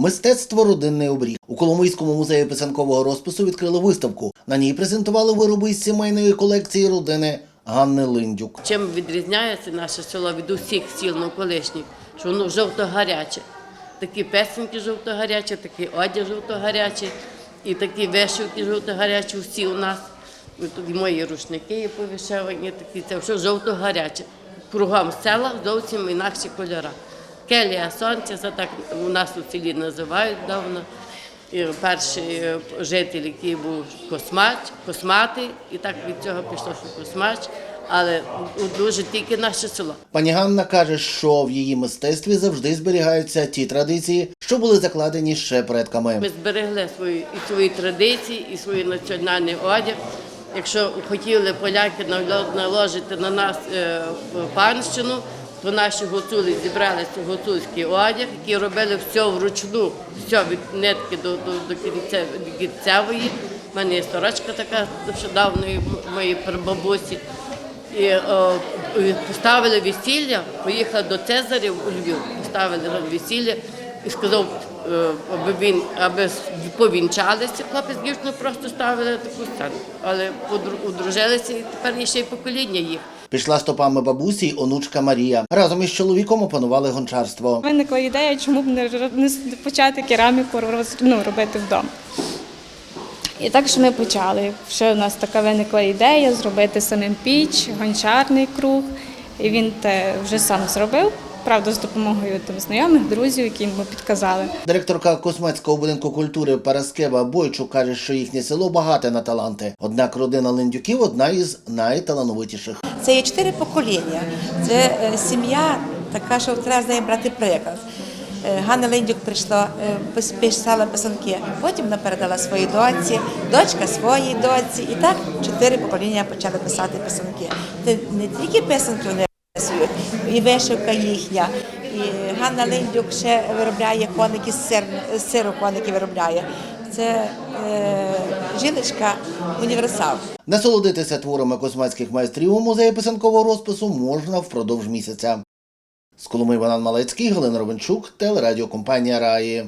Мистецтво родинний обріг у Коломийському музеї писанкового розпису відкрили виставку. На ній презентували вироби із сімейної колекції родини Ганни Линдюк. Чим відрізняється наше село від усіх сіл навколишніх, що воно жовто-гаряче. Такі песенки жовто-гарячі, такий одяг жовто-гарячий, і такі вишивки жовто-гарячі всі у нас. Тут мої рушники є повишивані, такі це все жовто-гаряче. Кругом села зовсім інакші кольори. Келія сонця, це так у нас у селі називають давно. І перший е, житель, який був космач, косматий, і так від цього пішло, що космач, але дуже тільки наше село. Пані Ганна каже, що в її мистецтві завжди зберігаються ті традиції, що були закладені ще предками. Ми зберегли свої і свої традиції, і свій національний одяг. Якщо хотіли поляки нало- наложити на нас е, панщину, то наші гуцули зібрали цей гуцульський одяг, який робили все вручну, все від нитки до, до, до кінця, до кінцевої. У мене є сорочка така ще давної моєї прабабусі. І о, поставили весілля, поїхав до Цезарів у Львів, поставили весілля і сказав, е, аби він аби повінчалися. Хлопець з дівчиною просто ставили таку сцену. Але одружилися і тепер ще й покоління їх. Пішла стопами бабусі й онучка Марія. Разом із чоловіком опанували гончарство. Виникла ідея, чому б не, почати кераміку ну, робити вдома. І так що ми почали. Ще у нас така виникла ідея зробити самим піч, гончарний круг. І він те вже сам зробив, правда, з допомогою там, знайомих, друзів, які йому підказали. Директорка Космацького будинку культури Параскева Бойчук каже, що їхнє село багате на таланти. Однак родина Линдюків одна із найталановитіших. Це є чотири покоління. Це е, сім'я така, що треба з нею брати приклад. Е, Ганна Линдюк прийшла, е, писала писанки, потім вона передала своїй дочці, дочка своїй дочці. І так чотири покоління почали писати писанки. Це не тільки писанки вони і вишивка їхня. І Ганна Линдюк ще виробляє коники з сир, сиру коники виробляє. Це е, жіночка універсал. Насолодитися творами космацьких майстрів у музеї писанкового розпису можна впродовж місяця. З Коломи Іван Малецький, Галина Ровенчук, телерадіокомпанія Раї.